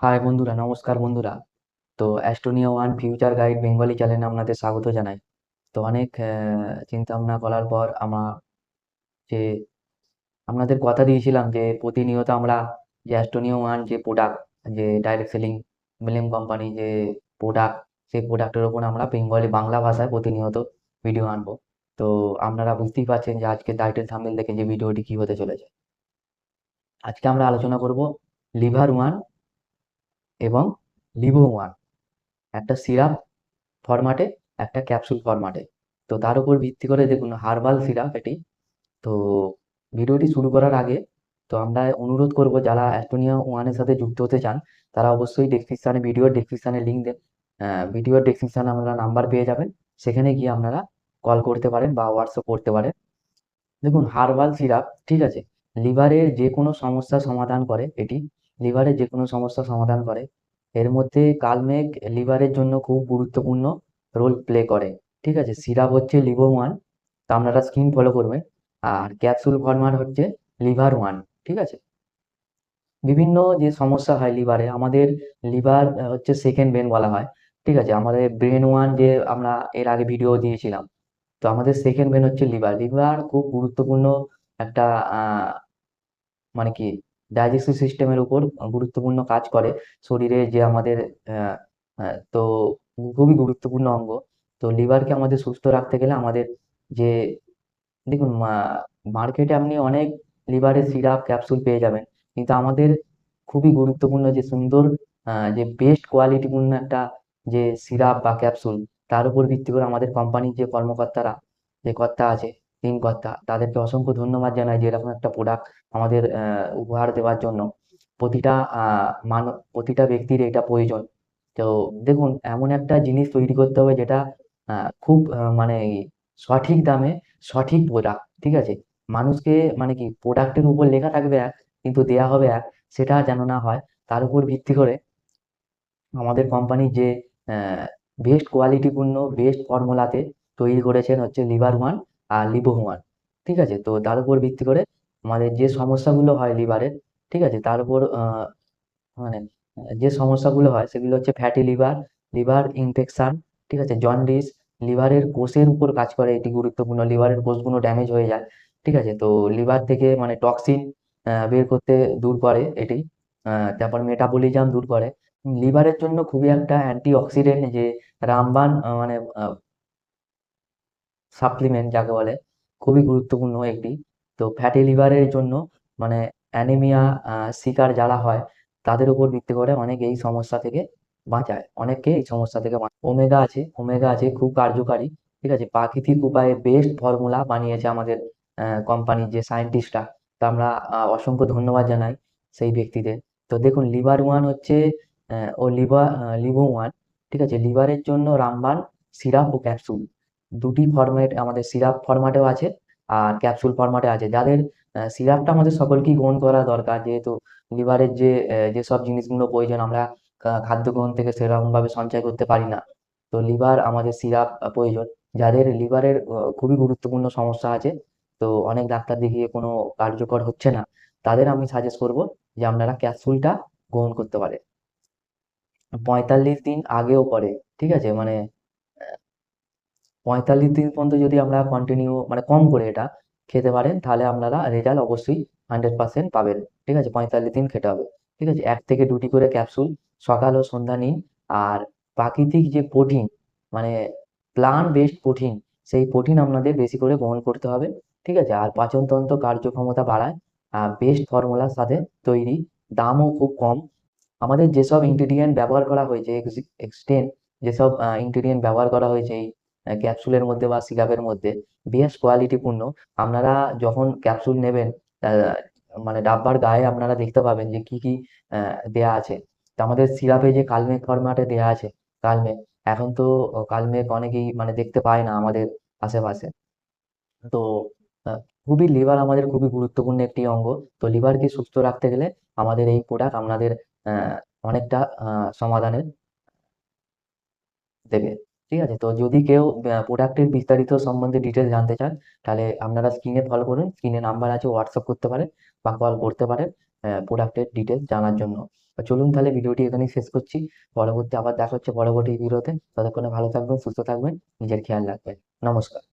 High বন্ধুরা, নমস্কার বন্ধুরা। তো Astonia one future guide Bengali চ্যানেলে আপনাদের স্বাগত জানাই। তো অনেক চিন্তা ভাবনা করার পর আমার যে আপনাদের কথা দিয়েছিলাম যে প্রতিনিয়ত আমরা যে অ্যাস্টোনিয়া ওয়ান যে প্রোডাক্ট যে ডাইরেক্ট সেলিং মিলিম কোম্পানি যে প্রোডাক্ট সেই প্রোডাক্টের ওপর আমরা বেঙ্গলি বাংলা ভাষায় প্রতিনিয়ত ভিডিও আনব। তো আপনারা বুঝতেই পারছেন যে আজকে টাইটেল থাম্বনেল দেখে যে ভিডিওটি কী হতে চলেছে। আজকে আমরা আলোচনা করব লিভার ওয়ান এবং লিভো ওয়ান একটা সিরাপ ফরম্যাটে একটা ক্যাপসুল ফরম্যাটে তো তার উপর ভিত্তি করে দেখুন হার্বাল সিরাপ এটি। তো ভিডিওটি শুরু করার আগে, তো আমরা অনুরোধ করব, যারা অ্যাস্টোনিয়া ওয়ানের সাথে যুক্ত হতে চান, তারা অবশ্যই ডেসক্রিপশানে ভিডিওর ডেসক্রিপশানে লিঙ্ক দেন। ভিডিওর ডেসক্রিপশানে আপনারা নাম্বার পেয়ে যাবেন। সেখানে গিয়ে আপনারা কল করতে পারেন বা হোয়াটসঅ্যাপ করতে পারেন। দেখুন হার্বাল সিরাপ ঠিক আছে? লিভারের যে কোনো সমস্যার সমাধান করে এটি। লিভারের যে কোনো সমস্যার সমাধান করে। এর মধ্যে কালমেঘ লিভারের জন্য খুব গুরুত্বপূর্ণ রোল প্লে করে, ঠিক আছে? সিরাপ হচ্ছে লিভো ওয়ান তা আপনারা স্ক্রিন ফলো করবেন। আর ক্যাপসুল ফরম্যাট হচ্ছে লিভার ওয়ান ঠিক আছে? বিভিন্ন যে সমস্যা হয় লিভারে, আমাদের লিভার হচ্ছে সেকেন্ড ব্রেন বলা হয়, ঠিক আছে? আমাদের ব্রেন ওয়ান যে আমরা এর আগে ভিডিও দিয়েছিলাম, তো আমাদের সেকেন্ড ব্রেন হচ্ছে লিভার লিভার খুব গুরুত্বপূর্ণ একটা মানে কি ডাইজেস্টিভ সিস্টেমের উপর গুরুত্বপূর্ণ কাজ করে। শরীরে যে আমাদের তো খুবই গুরুত্বপূর্ণ অঙ্গ। তো লিভারকে আমাদের সুস্থ রাখতে গেলে আমাদের যে, দেখুন মার্কেটে আপনি অনেক লিভারের সিরাপ ক্যাপসুল পেয়ে যাবেন। কিন্তু আমাদের খুবই গুরুত্বপূর্ণ যে সুন্দর যে বেস্ট কোয়ালিটিপূর্ণ একটা যে সিরাপ বা ক্যাপসুল তার উপর ভিত্তি করে আমাদের কোম্পানির যে কর্মকর্তারা, যে কর্তা আছে তিন কর্তা। তাদেরকে অসংখ্য ধন্যবাদ জানাই যে এরকম একটা প্রোডাক্ট আমাদের উপহার দেওয়ার জন্য। প্রতিটা মানব প্রতিটা ব্যক্তির এটা প্রয়োজন। তো দেখুন, এমন একটা জিনিস তৈরি করতে হবে যেটা খুব মানে সঠিক দামে সঠিক প্রোডাক্ট ঠিক আছে? মানুষকে মানে কি প্রোডাক্টের উপর লেখা থাকবে এক, কিন্তু দেয়া হবে এক, সেটা যেন না হয়, তার উপর ভিত্তি করে আমাদের কোম্পানির যে বেস্ট কোয়ালিটিপূর্ণ বেস্ট ফর্মুলাতে তৈরি করেছেন হচ্ছে লিভার ওয়ান আর ওয়ান ঠিক আছে? তো তার উপর ভিত্তি করে আমাদের যে সমস্যাগুলো হয় লিভারের ঠিক আছে? তার উপর মানে যে সমস্যাগুলো হয় সেগুলো হচ্ছে ফ্যাটি লিভার লিভার ইনফেকশান, ঠিক আছে? জন্ডিস, লিভারের কোষের উপর কাজ করে, এটি গুরুত্বপূর্ণ। লিভারের কোষগুলো ড্যামেজ হয়ে যায়, ঠিক আছে? তো লিভার থেকে মানে টক্সিন বের করতে দূর করে এটি তারপর মেটাবলিজম দূর করে। লিভারের জন্য খুবই একটা অ্যান্টি অক্সিডেন্ট যে রামবান মানে সাপ্লিমেন্ট যাকে বলে, খুবই গুরুত্বপূর্ণ একটি। তো ফ্যাটি লিভারের জন্য মানে অ্যানিমিয়া শিকার যারা হয়, তাদের উপর ভিত্তি করে অনেক এই সমস্যা থেকে বাঁচায়। অনেককে এই সমস্যা থেকে বাঁচায়। ওমেগা আছে ওমেগা আছে, খুব কার্যকারী, ঠিক আছে? প্রাকৃতিক উপায়ে বেস্ট ফর্মুলা বানিয়েছে আমাদের কোম্পানির যে সায়েন্টিস্টরা তো আমরা অসংখ্য ধন্যবাদ জানাই সেই ব্যক্তিদের। তো দেখুন লিভার ওয়ান হচ্ছে ও লিভার লিভো ওয়ান ঠিক আছে? লিভারের জন্য রামবান সিরাপ ও ক্যাপসুল দুটি ফরম্যাট আমাদের সিরাপ ফরম্যাটেও আছে আর ক্যাপসুল ফরম্যাটে আছে। যাদের সিরাপটা আমাদের সকলকেই গ্রহণ করা দরকার, যেহেতু লিভারের যে যেসব জিনিসগুলো প্রয়োজন, আমরা খাদ্য গ্রহণ থেকে সেরকমভাবে সঞ্চয় করতে পারি না। তো লিভার আমাদের সিরাপ প্রয়োজন। যাদের লিভারের খুবই গুরুত্বপূর্ণ সমস্যা আছে, তো অনেক ডাক্তার দেখিয়ে কোনো কার্যকর হচ্ছে না। তাদের আমি সাজেস্ট করব যে আপনারা ক্যাপসুলটা গ্রহণ করতে পারে পঁয়তাল্লিশ দিন আগেও পরে, ঠিক আছে? মানে পঁয়তাল্লিশ দিন পর্যন্ত যদি আমরা কন্টিনিউ মানে কম করে এটা খেতে পারেন, তাহলে আপনারা রেজাল্ট অবশ্যই হান্ড্রেড পার্সেন্ট পাবেন। ঠিক আছে? পঁয়তাল্লিশ দিন খেতে হবে। ঠিক আছে? এক থেকে দুটি করে ক্যাপসুল সকাল ও সন্ধ্যা নিন। আর প্রাকৃতিক যে প্রোটিন মানে প্লান্ট বেসড প্রোটিন সেই প্রোটিন আপনাদের বেশি করে গ্রহণ করতে হবে। ঠিক আছে? আর পাচনতন্ত্র কার্যক্ষমতা বাড়ায়। বেস্ট ফর্মুলার সাথে তৈরি। দামও খুব কম। আমাদের যেসব ইনগ্রিডিয়েন্ট ব্যবহার করা হয়েছে এক্সটেন্ট যেসব ইনগ্রিডিয়েন্ট ব্যবহার করা হয়েছে এই ক্যাপসুলের মধ্যে বা সিরাপের মধ্যে বেশ কোয়ালিটিপূর্ণ আপনারা যখন ক্যাপসুল নেবেন মানে ডাব্বার গায়ে আপনারা দেখতে পাবেন যে কি কি দেয়া আছে। তো আমাদের সিরাপে যে কালমেঘ ফরম্যাটে দেয়া আছে কালমেঘ এখন তো কালমেঘ অনেকেই মানে দেখতে পায় না আমাদের আশেপাশে। তো খুবই লিভার আমাদের খুবই গুরুত্বপূর্ণ একটি অঙ্গ। তো লিভারকে সুস্থ রাখতে গেলে আমাদের এই প্রোডাক্ট আপনাদের অনেকটা সমাধানের দেবে। ঠিক আছে? তো যদি কেউ প্রোডাক্টের বিস্তারিত সম্বন্ধে ডিটেলস জানতে চান, তাহলে আপনারা স্ক্রিনে ফলো করুন। স্ক্রিনে নাম্বার আছে হোয়াটসঅ্যাপ করতে পারেন বা কল করতে পারেন প্রোডাক্টের ডিটেল জানার জন্য। চলুন তাহলে ভিডিওটি এখানেই শেষ করছি। পরবর্তী আবার দেখা হচ্ছে পরবর্তী ভিডিওতে। ততক্ষণে ভালো থাকবেন, সুস্থ থাকবেন, নিজের খেয়াল রাখবেন। নমস্কার।